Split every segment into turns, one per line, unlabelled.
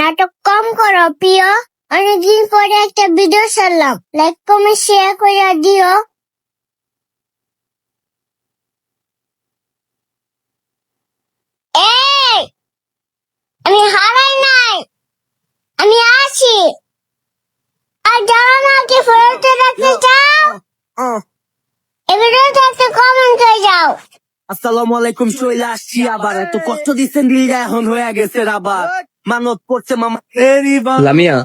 নাটক কম করো, প্রিয়। অনেকদিন পরে একটা ভিডিও ছাড়লাম। লাইক কমেন্ট শেয়ার করে দিও। আমি হারাই নাই। আমি আছি। আর যারা আমাকে ফেরতে রাখতে চাও ভিডিওতে একটা কমেন্ট করে যাও।
আসসালামু আলাইকুম, চলে আসছি আবার। এত কষ্ট দিচ্ছেন, দিলটা এখন হয়ে গেছে আবার। মানত পড়ছে মামা
লামিয়া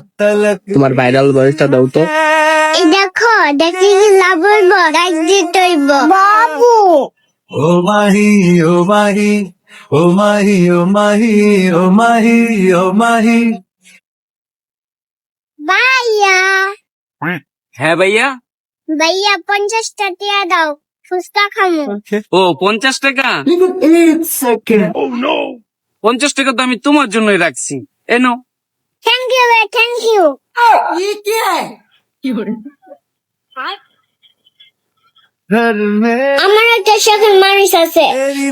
তোমার ভাইরাল ভয়েসটা দাও তো।
এই দেখো দেখি কি লাভ হইব লাইক দিতে হইব বাবু!
ও মাহি ও মাহি ও মাহি ও মাহি ও মাহি ও মাহি।
ভাইয়া।
হ্যাঁ ভাইয়া?
ভাইয়া পঞ্চাশটা টিয়া দাও ফুচকা খামু।
ও পঞ্চাশ টাকা? পঞ্চাশ টাকা তো আমি তোমার জন্যই রাখছি। এনো
থ্যাংক ইউ ভাই থ্যাংক ইউ আমার একটা শখের মানুষ আছে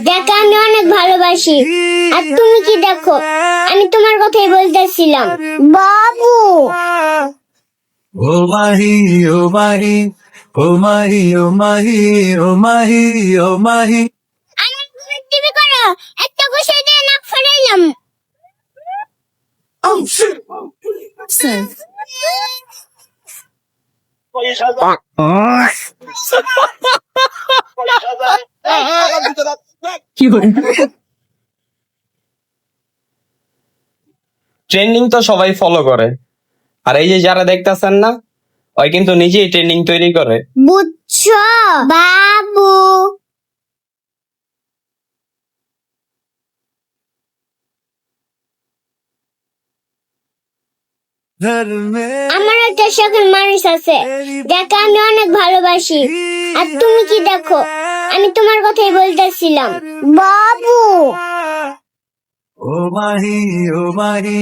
যাকে আমি অনেক ভালোবাসি। আর তুমি কি দেখো? আমি তোমার কথাই বলতেছিলাম। বাবু।
ও মাহি ও মাহি ও মাহি ও মাহি ও মাহি ও মাহি।
আমার টিভি করো। নাক ফাটাইলাম
ট্রেন্ডিং তো সবাই ফলো করে। আর এই যে যারা দেখতেছেন না ওই কিন্তু নিজেই ট্রেন্ডিং তৈরি করে।
বুঝছ? বাবু। আমার একটা শখের মানুষ আছে যাকে আমি অনেক ভালোবাসি। আর তুমি কি দেখো? আমি তোমার কথাই বলতেছিলাম। বাবু!
ও মাহি ও মাহি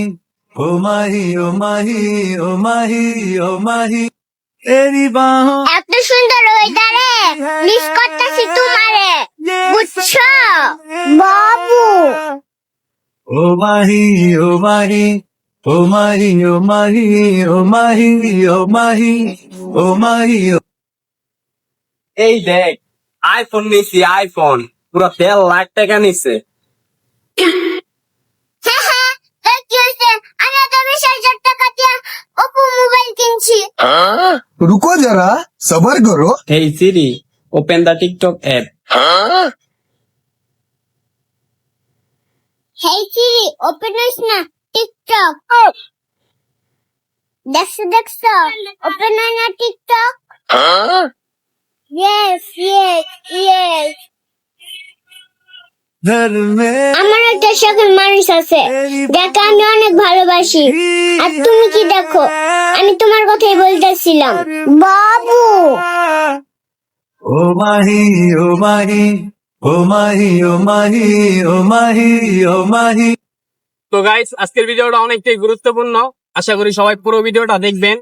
ও মাহি ও মাহি ও মাহি ও মাহি। এরি বাহ
এত সুন্দর ওইটারে মিস করতেছি তোমারে বুঝছ? বাবু!
ও মাহি ও মাহি ও মাহি ও মাহি ও মাহি ও মাহি ও মাহি
এই দেখ আইফোন নিছি আইফোন পুরো দেড় লাখ টাকা নিছে।
রুকো যারা সবার করো।
এই Siri open the TikTok app
hey Siri open হইস না টিকটক দেখছ দেখছ ওপেন হয় না টিকটক ইয়েস ইয়েস ইয়েস আমার একটা শখের মানুষ আছে যাকে আমি অনেক ভালোবাসি। আর তুমি কি দেখো? আমি তোমার কথাই বলতেছিলাম। বাবু!
ও মাহি ও মাহি ও মাহি ও মাহি ও মাহি ও মাহি।
তো গাইস আজকের ভিডিওটা অনেকটাই গুরুত্বপূর্ণ। আশা করি সবাই পুরো ভিডিওটা দেখবেন।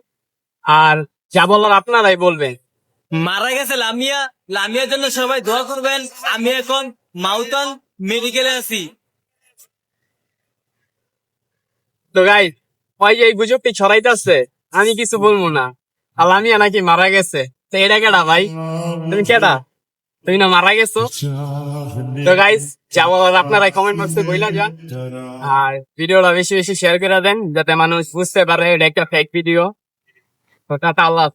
আর যা বলার আপনারাই বলবেন।
মারা গেছে লামিয়া। লামিয়ার জন্য সবাই দোয়া করবেন। আমি এখন মাউতন মেডিকেলে আছি।
তো গাইস ওই যে এই গুজবটি ছড়াইতেছে আমি কিছু বলব না। আর লামিয়া নাকি মারা গেছে। তো এটা কেডা ভাই? তুমি কেডা? তুমি না মারা গেছো? তো গাইস যা বলার আপনারা কমেন্ট বক্সে বইলা যান। আর ভিডিওটা বেশি বেশি শেয়ার করে দেন, যাতে মানুষ বুঝতে পারে এটা একটা ফেক ভিডিও তো টাটা, আল্লাহ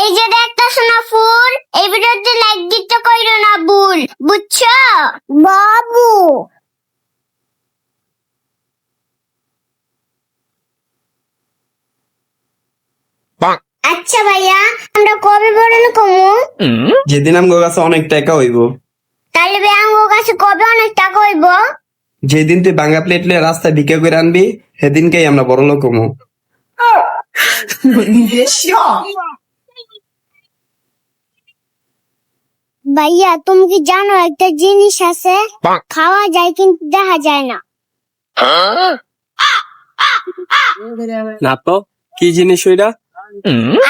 এই যে দেখতেছো না ফুল, এই ভিডিওতে লাইক দিতে কইরো না ভুল, বুঝছ? বাবু। আচ্ছা ভাইয়া আমরা কবে বড় কমু
যেদিন আমগো কাছে অনেক টাকা হইব।
তাহলে ভাই আমার কাছে কবে অনেক টাকা হইব?
যেদিন তুই বাঙ্গা প্লেট লিয়ে রাস্তায় ভিক্ষা করে আনবি সেদিনকেই আমরা বড় লোক হমু
ভাইয়া তুমি কি জানো একটা জিনিস আছে? খাওয়া যায় কিন্তু দেখা যায় না।
না তো কি জিনিস ওইটা?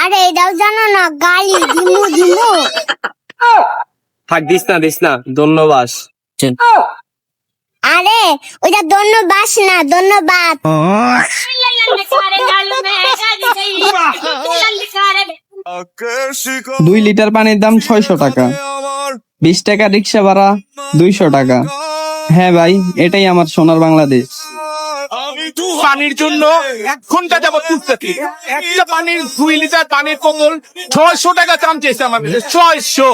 আরে এটাও জানো না গালি দিমু দিমু
থাক দিস না দিস না ধন্যবাদ।
আরে ওইটা ধন্যবাদ না ধন্যবাদ।
দুই লিটার পানির দাম ছয়শো টাকা। বিশ টাকা রিক্সা ভাড়া দুইশো টাকা। হ্যাঁ ভাই এটাই আমার সোনার বাংলাদেশ।
পানির জন্য এক ঘণ্টা যাবত খুঁজতেছি একটা পানির দুই লিটার পানির বোতল ছয়শো টাকা দাম চেয়েছে আমার কাছে ছয়শো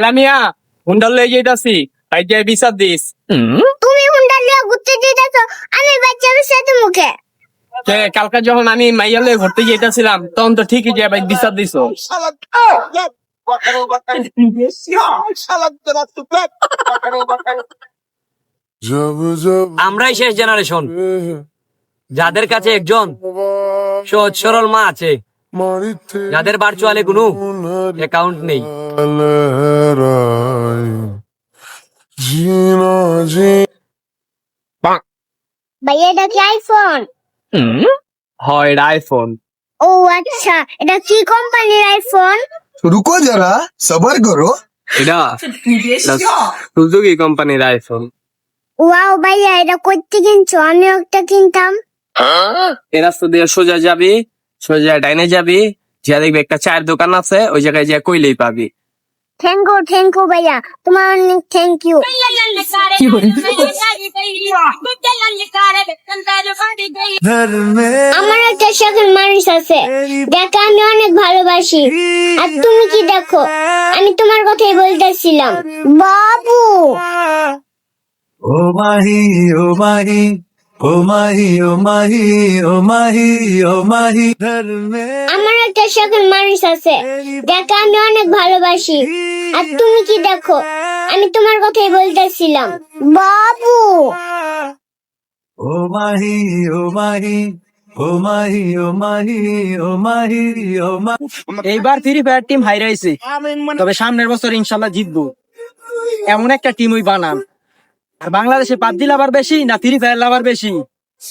লামিয়া হুন্ডাল লয়ে যেতেছি তাই যে বিচার দিস
তুমি হুন্ডা লিয়ে ঘুরতে যেতেছ আমি বাচ্চাদের সাথে মুখে
কালকে যখন আমি মাইয়া লয়ে ঘুরতে যেতেছিলাম তখন তো ঠিকই যে ভাই বিচার দিস
আমরাই শেষ জেনারেশন যাদের কাছে একজন সহজ সরল মা আছে যাদের ভার্চুয়ালে কোনো অ্যাকাউন্ট নেই।
আইফোন
আইফোন
ও এটা আইফোন
রুকো যারা সবার করো।
এটা সুজুকি কোম্পানির আইফোন
ওয়াও ভাইয়া এটা করতে কিনছো? আমি একটা কিনতাম।
এ রাস্তা দিয়ে সোজা যাবি সোজা ডাইনে যাবি যা দেখবি একটা চায়ের দোকান আছে ওই জায়গায় যে কইলেই পাবি।
থ্যাংক ইউ থ্যাংক ইউ ভাইয়া। তোমার অনেক থ্যাংক ইউ আমার একটা শখের মানুষ আছে। যাকে আমি অনেক ভালোবাসি। আর তুমি কি দেখো? আমি তোমার কথাই বলতেছিলাম। বাবু!
ও মাহি ও মাহি ও মাহি ও মাহি ও মাহি ও মাহি
আমার একটা সকল মানুষ আছে যাকে আমি অনেক ভালোবাসি আর তুমি কি দেখো আমি তোমার কথাই বলতেছিলাম বাবু
ও মাহি ও মাহি
এইবার ফ্রি ফায়ার টিম হাই তবে সামনের বছর ইনশাল্লাহ জিতবো এমন একটা টিম ওই বানান বাংলাদেশে বাংলাদেশে পাবজি লাভার বেশি না ফ্রি ফায়ার লাভার বেশি?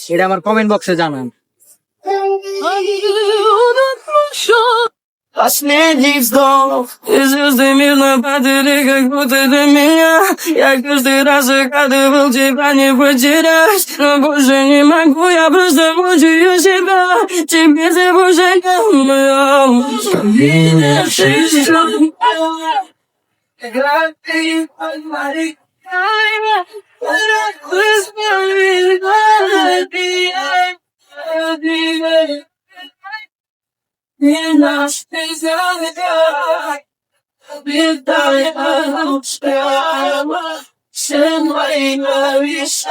এটা আমার কমেন্ট বক্সে জানান।
Не наш ты зайдай, бедай лучше, чем мои навещания.